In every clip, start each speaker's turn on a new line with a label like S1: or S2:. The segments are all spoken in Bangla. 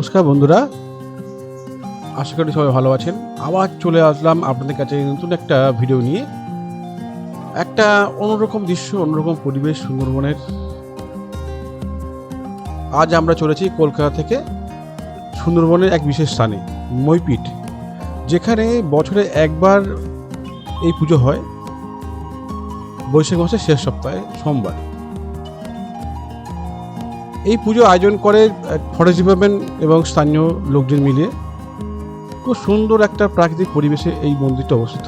S1: নমস্কার বন্ধুরা। আশা করি সবাই ভালো আছেন। আবার চলে আসলাম আপনাদের কাছে নতুন একটা ভিডিও নিয়ে। একটা অন্যরকম দৃশ্য, অন্যরকম পরিবেশ সুন্দরবনের। আজ আমরা চলেছি কলকাতা থেকে সুন্দরবনের এক বিশেষ স্থানে মইপিঠ যেখানে বছরে একবার এই পুজো হয়। বৈশাখ মাসের শেষ সপ্তাহে, সোমবার। এই পুজো আয়োজন করে ফরেস্ট ডিপার্টমেন্ট এবং স্থানীয় লোকজন মিলিয়ে খুব সুন্দর একটা প্রাকৃতিক পরিবেশে এই মন্দিরটা অবস্থিত।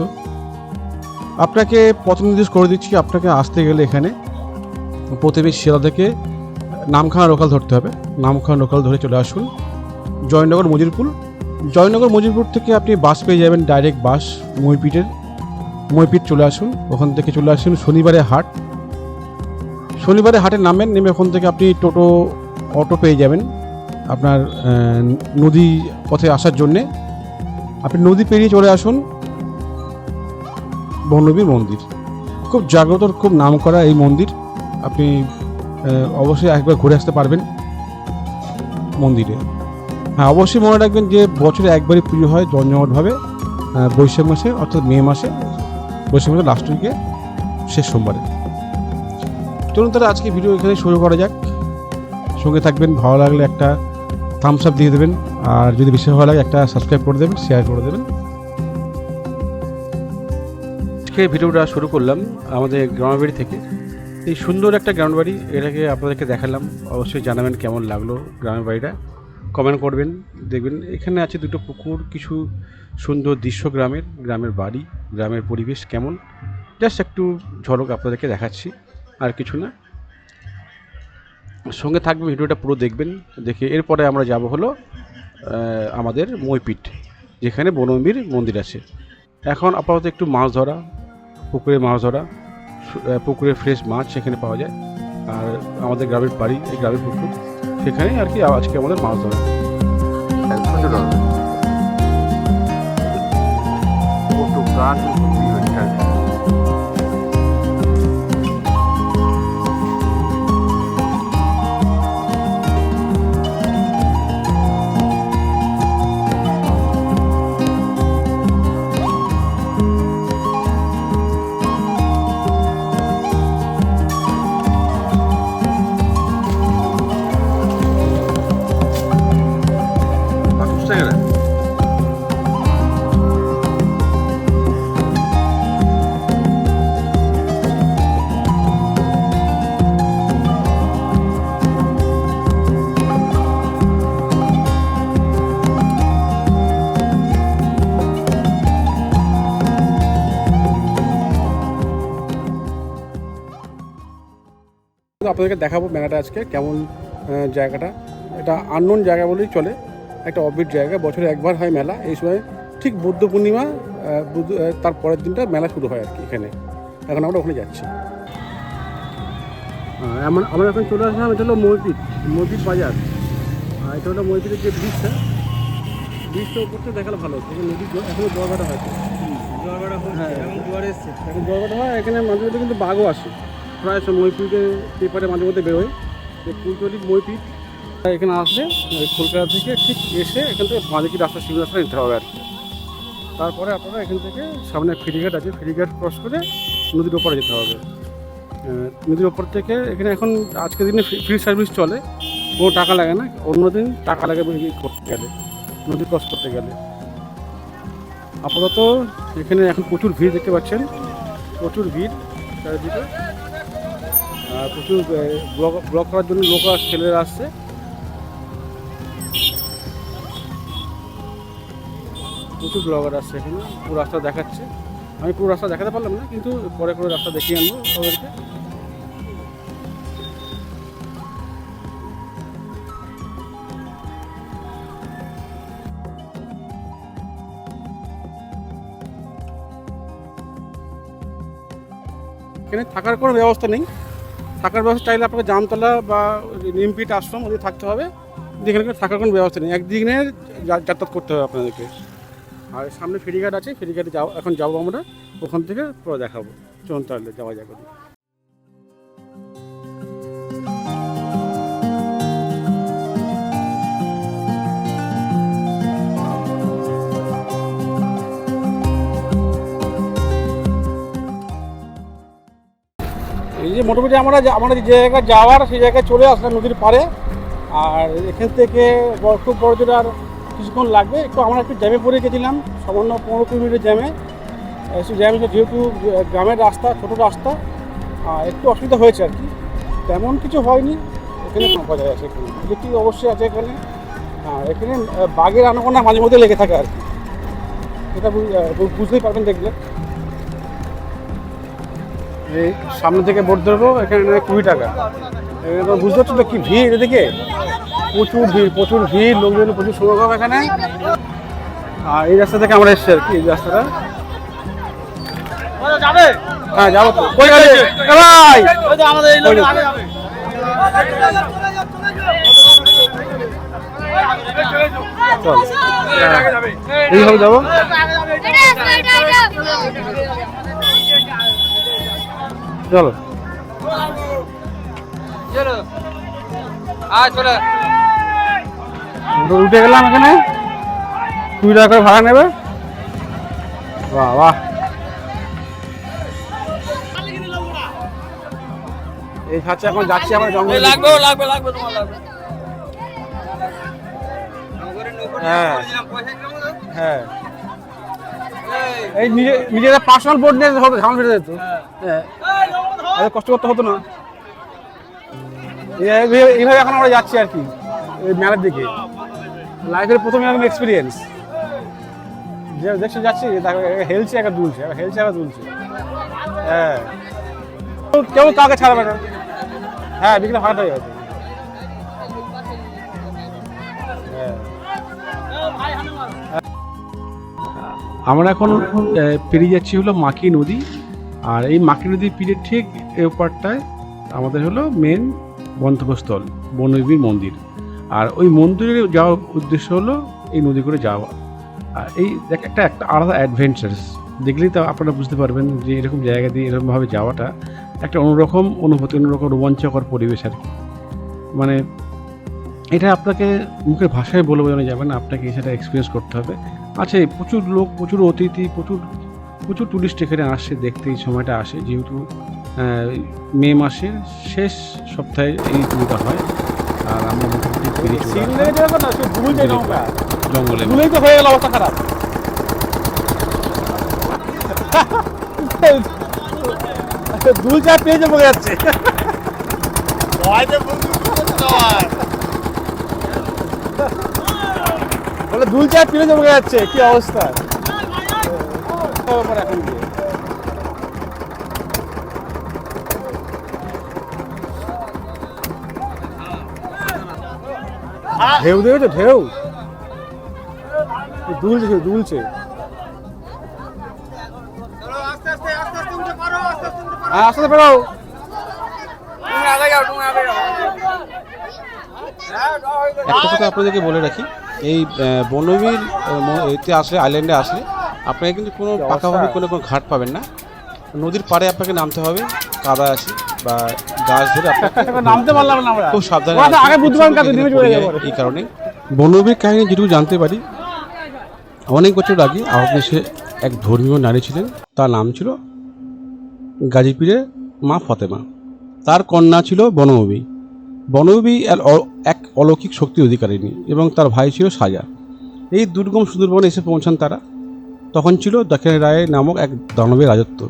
S1: আপনাকে পথ নির্দেশ করে দিচ্ছি, আপনাকে আসতে গেলে এখানে প্রথমে শিলা থেকে নামখানা লোকাল ধরতে হবে। নামখানা লোকাল ধরে চলে আসুন। জয়নগর মজিরপুর। জয়নগর মজিরপুর থেকে আপনি বাস পেয়ে যাবেন ডাইরেক্ট বাস, মইপিটের, মইপিট চলে আসুন। ওখান থেকে চলে আসুন শনিবারে হাট। শনিবারে হাটে নামেন, নেমে ওখান থেকে আপনি টোটো, অটো পেয়ে যাবেন আপনার নদী পথে আসার জন্যে। আপনি নদী পেরিয়ে চলে আসুন, বনবীর মন্দির। খুব জাগ্রত, খুব নাম করা এই মন্দির। আপনি অবশ্যই একবার ঘুরে আসতে পারবেন মন্দিরে। হ্যাঁ অবশ্যই মনে রাখবেন যে বছরে একবারই পুজো হয় জমজমাটভাবে বৈশাখ মাসে অর্থাৎ মে মাসে। বৈশাখ মাসে লাস্ট উইকে শেষ সোমবারে। চলুন তাহলে আজকে ভিডিও এখানে শুরু করা যাক। সঙ্গে থাকবেন, ভালো লাগলে একটা থামস আপ দিয়ে দেবেন, আর যদি বেশি ভালো লাগে একটা সাবস্ক্রাইব করে দেবেন শেয়ার করে দেবেন। আজকে ভিডিওটা শুরু করলাম আমাদের গ্রামের বাড়ি থেকে। এই সুন্দর একটা গ্রামের বাড়ি এটাকে আপনাদেরকে দেখালাম। অবশ্যই জানাবেন কেমন লাগল গ্রামের বাড়িটা কমেন্ট করবেন, দেখবেন এখানে আছে দুটো পুকুর, কিছু সুন্দর দৃশ্য গ্রামের গ্রামের বাড়ি, গ্রামের পরিবেশ কেমন। জাস্ট একটু ঝলক আপনাদেরকে দেখাচ্ছি। আর কিছু না। সঙ্গে থাকবে ভিডিওটা পুরো দেখবেন, দেখে এরপরে আমরা যাব হলো আমাদের মইপিঠ, যেখানে বনম্বীর মন্দির আছে। এখন আপাতত একটু মাছ ধরা, পুকুরে মাছ ধরা পুকুরে ফ্রেশ মাছ সেখানে পাওয়া যায়। আর আমাদের গ্রামের বাড়ি, এই গ্রামের পুকুর, সেখানে আর কি আজকে আমাদের মাছ ধরা।
S2: গাছ
S1: আপনাদেরকে দেখাবো মেলাটা আজকে কেমন জায়গাটা। এটা আননোন জায়গা বলেই চলে একটা অবিট জায়গা। বছরে একবার হয় মেলা এই সময় ঠিক বুদ্ধ পূর্ণিমা বুদ্ধ তার পরের দিনটা মেলা শুরু হয় আর কি এখানে। এখন আমরা ওখানে যাচ্ছি। এমন আমরা এখন চলে আসলাম এটা হলো মসজিদ মসজিদ বাজার। আর এটা হলো মসজিদের যে ব্রিজটা ব্রিজটা উপর থেকে দেখালে ভালো এখানে নদীর এখনও হয়তো
S3: জোয়ারভাটা হচ্ছে
S1: হ্যাঁ।
S3: এবং জোয়ার এসছে।
S1: এখন জলঘাটা হয় এখানে মাঝে মধ্যে কিন্তু বাঘও আসে। প্রায় সব মইপিটে পেপারে মাঝে মধ্যে বেরোয় যে কুলতলির মইপিট এখানে আসলে কলকাতা থেকে ঠিক এসে এখান থেকে বাঁদিকে রাস্তা সিভিল রাস্তা নিতে হবে আর কি। তারপরে আপনারা এখান থেকে সামনে ফেরিঘাট আছে, ফেরিঘাট ক্রস করে নদীর ওপরে যেতে হবে। নদীর ওপর থেকে এখানে এখন আজকের দিনে ফ্রি সার্ভিস চলে, কোনো টাকা লাগে না, অন্য দিন টাকা লাগে করতে গেলে, নদী ক্রস করতে গেলে। আপাতত এখানে এখন প্রচুর ভিড় দেখতে পাচ্ছেন, প্রচুর ভিড় চারিদিকে। প্রচুর ব্লক করার জন্য লোক আর ছেলেরা আসছে। প্রচুর ব্লগার আসছে এখানে, পুরো রাস্তা দেখাচ্ছে। আমি পুরো রাস্তা দেখাতে পারলাম না, কিন্তু পরে করে রাস্তা দেখিয়ে আনব তাদেরকে এখানে থাকার কোনো ব্যবস্থা নেই। থাকার ব্যবস্থা চাইলে আপনাকে জামতলা বা নিমপিট আশ্রম ওদের থাকতে হবে। যেখানে থাকার কোনো ব্যবস্থা নেই। একদিনে যাতায়াত করতে হবে আপনাদেরকে। আর সামনে ফেরিঘাট আছে, ফেরিঘাটে যাও, এখন যাব আমরা। ওখান থেকে পুরো দেখাবো। চলুন তাহলে যাওয়া যাবে
S3: যে মোটামুটি আমরা আমরা যে জায়গায় যাওয়ার, সেই জায়গায় চলে আসলাম নদীর পাড়ে। আর এখান থেকে খুব বড় জোরে আর কিছুক্ষণ লাগবে। একটু আমরা একটু জ্যামে পড়ে গেছিলাম, সামান্য পনেরো কিলোমিটার জ্যামে। একটু জ্যামে যেহেতু গ্রামের রাস্তা, ছোটো রাস্তা একটু অসুবিধা হয়েছে আর কি। তেমন কিছু হয়নি, এখানে বজায় আছে এখানে। দেখি অবশ্যই আছে এখানে। এখানে বাঘের আনাগোনা মাঝে মধ্যে লেগে থাকে আর কি। এটা বুঝতেই পারবেন দেখলে। এই সামনে থেকে ভোট ধরবো এখানে নেয় কুড়ি টাকা। এখানে তো বুঝতে পারছ তো কি ভিড় এদিকে? প্রচুর ভিড় প্রচুর ভিড় লোকজন প্রচুর সমাগম এখানে। আর এই রাস্তা থেকে আমরা এসছি আর কি এই রাস্তাটা। হ্যাঁ যাব তো। কই গাড়ি ভাই! চল। এইভাবে যাব। চলো। উঠে গেলাম এখানে কুড়ি টাকা করে ভাড়া নেবে? বাহ বাহ এই খাচ্ছে এখন যাচ্ছি আমরা জঙ্গল।
S4: লাগবে লাগবে লাগবে তোমার লাগবে।
S3: হ্যাঁ। হ্যাঁ। এই। নিজে নিজেদের পার্সোনাল বোর্ড নিয়ে হতো ঝামেলা ফেটে যেত। হ্যাঁ। এত কষ্ট করতে হতো না। এইভাবে- এখন আমরা যাচ্ছি আর কি, এই মেলার দিকে। লাইফের প্রথম এরকম এক্সপিরিয়েন্স যে দেখছি যাচ্ছি হেলছে, একা দুলছে, একা হেলছে, একা দুলছে। হ্যাঁ। কেউ- কাউকে ছাড়বে না। হ্যাঁ বিকেলে ফাঁকা হয়ে যাবে। হ্যাঁ।
S1: আমরা এখন পেরিয়ে যাচ্ছি হলো মাকি নদী। আর এই মাকি নদীর তীরের ঠিক এ পারটায় আমাদের হলো মেন গন্তব্যস্থল বনবীর মন্দির। আর ওই মন্দিরে যাওয়ার উদ্দেশ্য হলো এই নদী করে যাওয়া। আর এই একটা একটা আলাদা অ্যাডভেঞ্চার্স দেখলেই তো আপনারা বুঝতে পারবেন যে এরকম জায়গা দিয়ে এরকমভাবে যাওয়াটা একটা অন্যরকম অনুভূতি, অন্যরকম রোমাঞ্চকর পরিবেশ আর কি। মানে এটা আপনাকে মুখের ভাষায় বলে বোঝানো যাবে না, আপনাকে সেটা এক্সপিরিয়েন্স করতে হবে। আছে প্রচুর লোক, প্রচুর অতিথি, প্রচুর প্রচুর টুরিস্ট এখানে আসে দেখতে এই সময়টা আসে। যেহেতু মে মাসের শেষ সপ্তাহে এই টুরিটা হয়। আর আমরা মোটামুটি জঙ্গলে।
S3: হয়ে গেল অবস্থা খারাপ। দুল চা পেয়ে যাব যাচ্ছে। বলে দুল চা পেয়ে যাব যাচ্ছে। কি অবস্থা? ব্যাপার এখন? ঢেউ দেবে তো ঢেউ দুলছে দুলছে। হ্যাঁ আসতে পারো।
S4: যাও
S1: একটা কথা আপনাদেরকে বলে রাখি এই বনবীর এতে আসলে আইল্যান্ডে আসলে আপনাকে কিন্তু কোনো পাকাভাবে কোনো কোনো ঘাট পাবেন না। নদীর পাড়ে আপনাকে নামতে হবে কাদা আছে বা গাছ ধরে
S3: নামতে পারলাম না আমরা।
S1: খুব সাবধানে
S3: ওরা তো
S1: আসবেন,
S3: আগে বুদ্ধবান
S1: কাছে
S3: নেমে চলে
S1: যায় এই কারণে। বনবীর কাহিনী যেটুকু জানতে পারি অনেক বছর আগে আরব দেশে এক ধর্মীয় নারী ছিলেন। তার নাম ছিল গাজীপুরের মা ফতেমা। তার কন্যা ছিল বনবী বনবী এক- অলৌকিক শক্তির অধিকারিণী এবং তার ভাই ছিল সাজা। এই দুর্গম সুদূরবনে এসে পৌঁছান তারা। তখন ছিল দক্ষিণ রায় নামক এক দানবের রাজত্ব।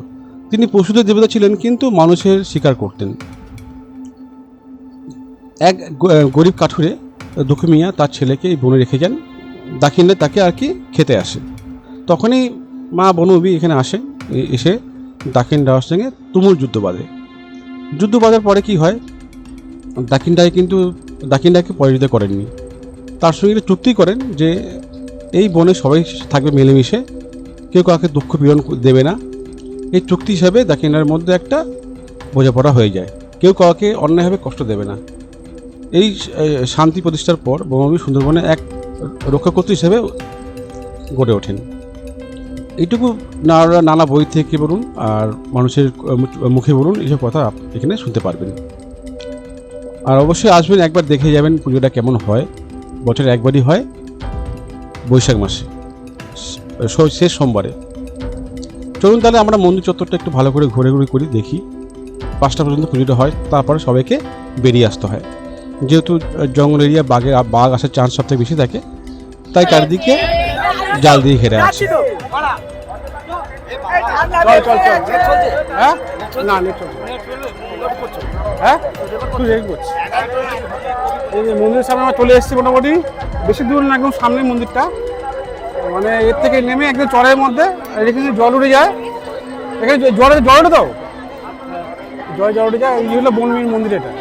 S1: তিনি পশুদের দেবতা ছিলেন, কিন্তু মানুষের শিকার করতেন। এক গরিব কাঠুরে, দুঃখী মিয়া তার ছেলেকে এই বনে রেখে যান। দাক্ষিণে তাকে আর কি খেতে আসে। তখনই মা বনবী এখানে আসে এসে দাক্ষিণ রাওয়ার সঙ্গে তুমুল যুদ্ধ বাঁধে। যুদ্ধ বাঁধার পরে কি হয়? দাক্ষিণ রায় কিন্তু দাক্ষিণ রায়কে পরাজিত করেননি। তার সঙ্গে চুক্তি করেন যে এই বনে সবাই থাকবে মিলেমিশে। কেউ কাউকে দুঃখ পীড়ন দেবে না। এই চুক্তি হিসাবে দাক্ষিণার মধ্যে একটা বোঝাপড়া হয়ে যায়। কেউ কাউকে অন্যায়ভাবে কষ্ট দেবে না। এই শান্তি প্রতিষ্ঠার পর বনবী সুন্দরবনে এক রক্ষাকর্তা হিসেবে গড়ে ওঠেন। এইটুকু নানা নানা বই থেকে বলুন আর মানুষের মুখে বলুন, এইসব কথা এখানে শুনতে পারবেন। আর অবশ্যই আসবেন, একবার দেখে যাবেন পুজোটা কেমন হয়। বছরে একবারই হয়, বৈশাখ মাসে। শেষ সোমবারে। চলুন তাহলে আমরা মন্দির চত্বরটা একটু ভালো করে ঘুরে ঘুরে করি, দেখি। পাঁচটা পর্যন্ত পুজোটা হয়, তারপরে সবাইকে বেরিয়ে আসতে হয়। যেহেতু জঙ্গল এরিয়া বাঘের বাঘ আসার চান্স সবথেকে বেশি থাকে, তাই চারিদিকে জাল দিয়ে ঘেরে
S3: চল হ্যাঁ? হ্যাঁ? মন্দিরের সামনে আমরা চলে এসেছি মোটামুটি। বেশি দূর না, একদম সামনে মন্দিরটা। মানে এর থেকে নেমে একদম চরের মধ্যে আর এখানে জল উঠে যায়। এখানে জলে জল উঠে তো? জল জল উঠে যায় এই হলো বনমীর মন্দির এটা।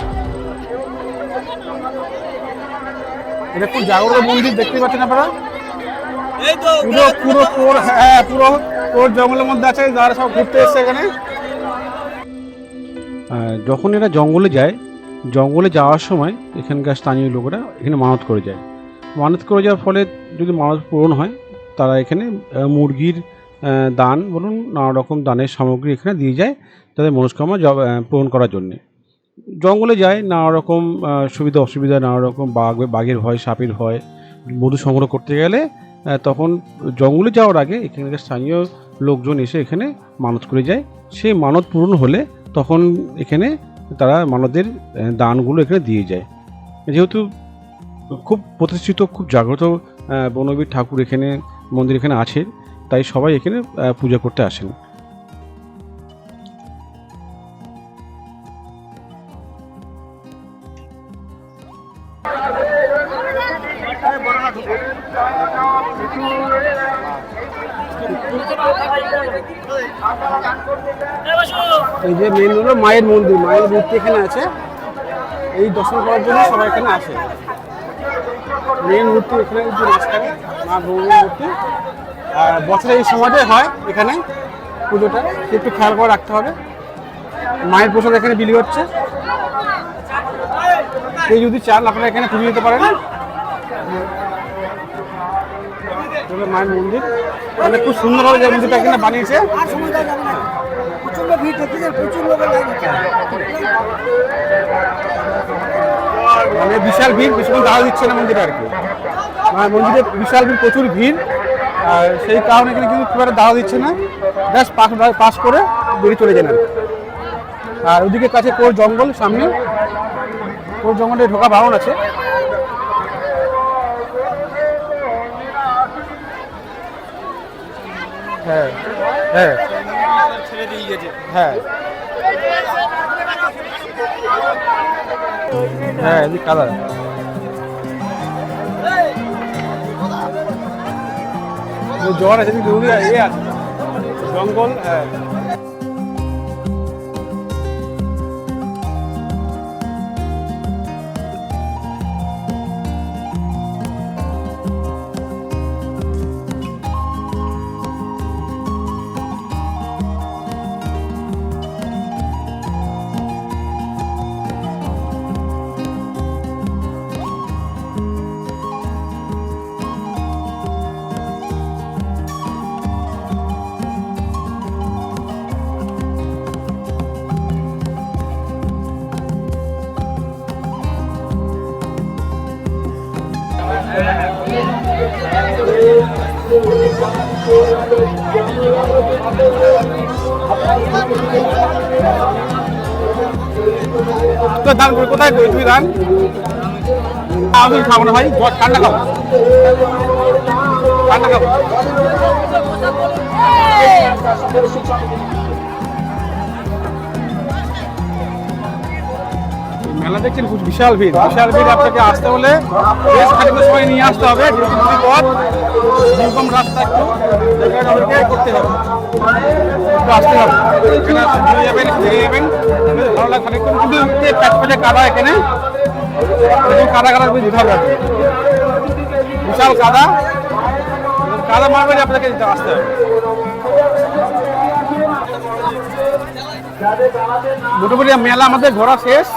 S3: এটা খুব জাগ্রত মন্দির দেখতে পাচ্ছেন আপনারা? পুরো পুরো পুরো হ্যাঁ পুরো পুরো জঙ্গলের মধ্যে আছে যারা সব ঘুরতে এসছে এখানে।
S1: যখন এরা জঙ্গলে যায় জঙ্গলে যাওয়ার সময় এখানকার স্থানীয় লোকেরা এখানে মানত করে যায়। মানত করে যাওয়ার ফলে যদি মানত পূরণ হয় তারা এখানে মুরগির দান বলুন নানা রকম দানের সামগ্রী এখানে দিয়ে যায় তাদের মনস্কামনা পূরণ করার জন্যে। জঙ্গলে যায় নানা রকম সুবিধা, অসুবিধা নানা রকম বাঘ, বাঘের ভয়, সাপের ভয়, মধু সংগ্রহ করতে গেলে তখন জঙ্গলে যাওয়ার আগে এখানকার স্থানীয় লোকজন এসে এখানে মানত করে যায়। সেই মানত পূরণ হলে তখন এখানে তারা মানবদের দানগুলো এখানে দিয়ে যায়। যেহেতু খুব প্রতিষ্ঠিত, খুব জাগ্রত বনবীর ঠাকুর এখানে মন্দির এখানে আছে, তাই সবাই এখানে পূজা করতে আসেন।
S3: এই যে মেন হলো মায়ের মন্দির, মায়ের মূর্তি এখানে আছে। এই দর্শন করার জন্য সবাই এখানে আসে। মেন মূর্তি এখানে মূর্তি। আর বছরে এই সময়টাই হয় এখানে পুজোটা। একটু খেয়াল করে রাখতে হবে। মায়ের প্রসাদ এখানে বিলি হচ্ছে। কেউ যদি চান, আপনারা এখানে পুজো দিতে পারেন। মায়ের মন্দির। মানে খুব সুন্দরভাবে যে মন্দিরটা এখানে বানিয়েছে। মানে বিশাল ভিড়, বেশিক্ষণ দাঁড়া দিচ্ছে না মন্দিরে আর কি। মন্দিরে বিশাল ভিড় প্রচুর ভিড়, আর সেই কারণে এখানে কিন্তু খুব একটা দাঁড়া দিচ্ছে না। জাস্ট পাস পাস করে বেরিয়ে চলে যান আর ওদিকে কাছে কোর জঙ্গল, সামনে। কোর জঙ্গলে ঢোকা বারণ আছে। হ্যাঁ হ্যাঁ। হ্যাঁ। হ্যাঁ কাদা জ্বর আছে দৌড়ে আছে। জঙ্গল হ্যাঁ। করে কোথায় করি তুমি দান আমি খাব না ভাই। ঠান্ডা খাব। ঠান্ডা খাব। মেলা দেখছেন, খুব বিশাল ভিড়। বিশাল ভিড় আপনাকে আসতে হলে বেশ খানিকটা সময় নিয়ে আসতে হবে। পথ রাস্তা একটু করতে হবে। আসতে হবে। এখানে ঘুরে যাবেন যাবেন। ভালো লাগে কাদা এখানে। বিশাল কাদা। কাদা আপনাকে আসতে হবে। মোটামুটি মেলা আমাদের ঘোরা শেষ।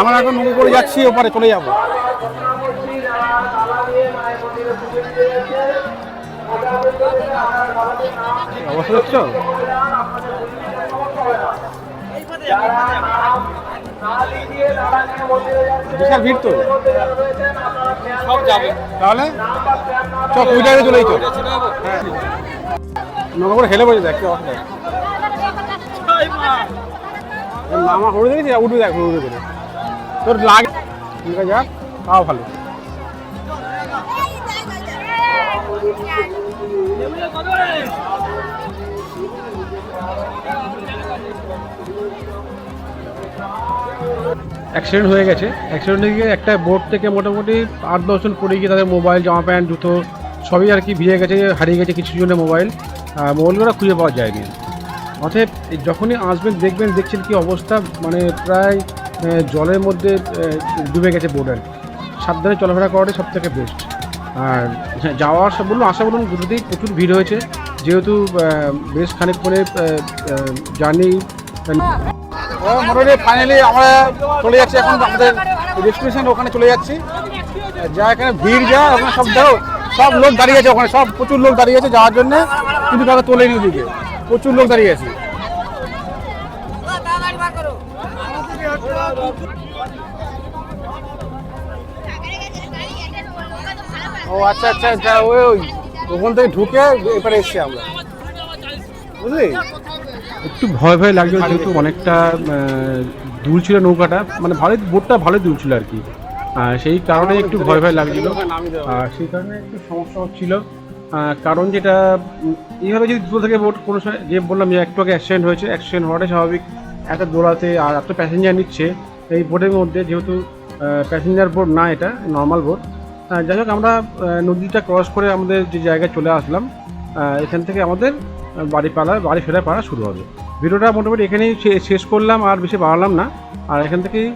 S3: আমরা এখন নৌকো করে যাচ্ছি ওপারে চলে যাব। অবস্থা দেখছ বিশাল ভিড় তো।
S4: সব যাবে।
S3: তাহলে? চল কুইটারে চলেই চল হ্যাঁ। নৌকো করে হেলে বসে দেখ কি অবস্থা? মামা হলুদ দেখেছি উঠবে দেখ হলুদ করে তোর লাগে। ঠিক আছে যাক তাও ভালো।
S1: অ্যাক্সিডেন্ট হয়ে গেছে। অ্যাক্সিডেন্টে গিয়ে একটা বোর্ড থেকে মোটামুটি আট দশজন পড়ে গিয়ে তাদের মোবাইল জামা প্যান্ট জুতো সবই আর কি ভিজে গেছে হারিয়ে গেছে কিছু জনের মোবাইল মোবাইলগুলো খুঁজে পাওয়া যায়নি। অতএব যখনই আসবেন দেখবেন দেখছেন কি অবস্থা মানে প্রায় জলের মধ্যে ডুবে গেছে বোর্ড আর কি। সাবধানে চলাফেরা করাটাই সব থেকে বেস্ট আর হ্যাঁ, যাওয়ার সব বলুন আসা বলুন দুটোতেই প্রচুর ভিড় হয়েছে। যেহেতু বেশ খানিক করে জার্নি।
S3: মোটামুটি ফাইনালি আমরা চলে যাচ্ছি এখন আমাদের রেস্টুরেশন ওখানে চলে যাচ্ছি। যা এখানে ভিড় যা ওখানে সব দেখো সব লোক দাঁড়িয়ে আছে ওখানে সব প্রচুর লোক দাঁড়িয়ে আছে যাওয়ার জন্য। কিন্তু তারা তোলেনি ওদিকে। প্রচুর লোক দাঁড়িয়ে আছে। ও আচ্ছা আচ্ছা আচ্ছা ওই ওই ওখান থেকে ঢুকে এবারে এসছি আমরা। বুঝলি?
S1: একটু ভয় ভয় লাগছিল যেহেতু অনেকটা দূর ছিল নৌকাটা মানে ভালোই বোটটা ভালোই দূর ছিল আর কি। সেই কারণে একটু ভয় ভয় লাগছিল। আর সেই কারণে একটু সমস্যা হচ্ছিল। কারণ যেটা এইভাবে যদি দূর থেকে বোট কোনো সময় যে বললাম যে একটু আগে অ্যাক্সিডেন্ট হয়েছে অ্যাক্সিডেন্ট হওয়াটাই স্বাভাবিক। এত দোলাতে আর এত প্যাসেঞ্জার নিচ্ছে এই বোটের মধ্যে যেহেতু প্যাসেঞ্জার বোট না এটা নর্মাল বোট যাই হোক, আমরা নদীটা ক্রস করে আমাদের যে জায়গায় চলে আসলাম এখান থেকে আমাদের বাড়ি পালা বাড়ি ফেরা পাড়া শুরু হবে। ভিডিওটা মোটামুটি এখানেই শেষ করলাম, আর বেশি বাড়ালাম না। আর এখান থেকেই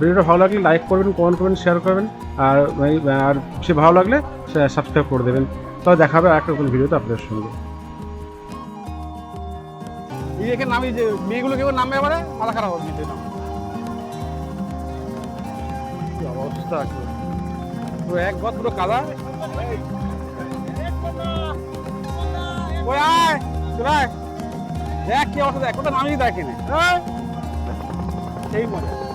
S1: ভিডিওটা ভালো লাগলে লাইক করবেন কমেন্ট করবেন শেয়ার করবেন, আর আর বেশি ভালো লাগলে সাবস্ক্রাইব করে দেবেন। তবে দেখা হবে একটা নতুন ভিডিওতে আপনাদের সঙ্গে।
S3: এই এখানে নামি যে মেয়েগুলো কেউ নামবে এবারে মাথা খারাপ হবে মেয়েদের নাম কি অবস্থা পুরো এক গদ পুরো কাদা। ওই আয়, চলে আয়। দেখ কি অবস্থা, দেখ, কোথাও নামিয়ে দেখেনি সেই মজা।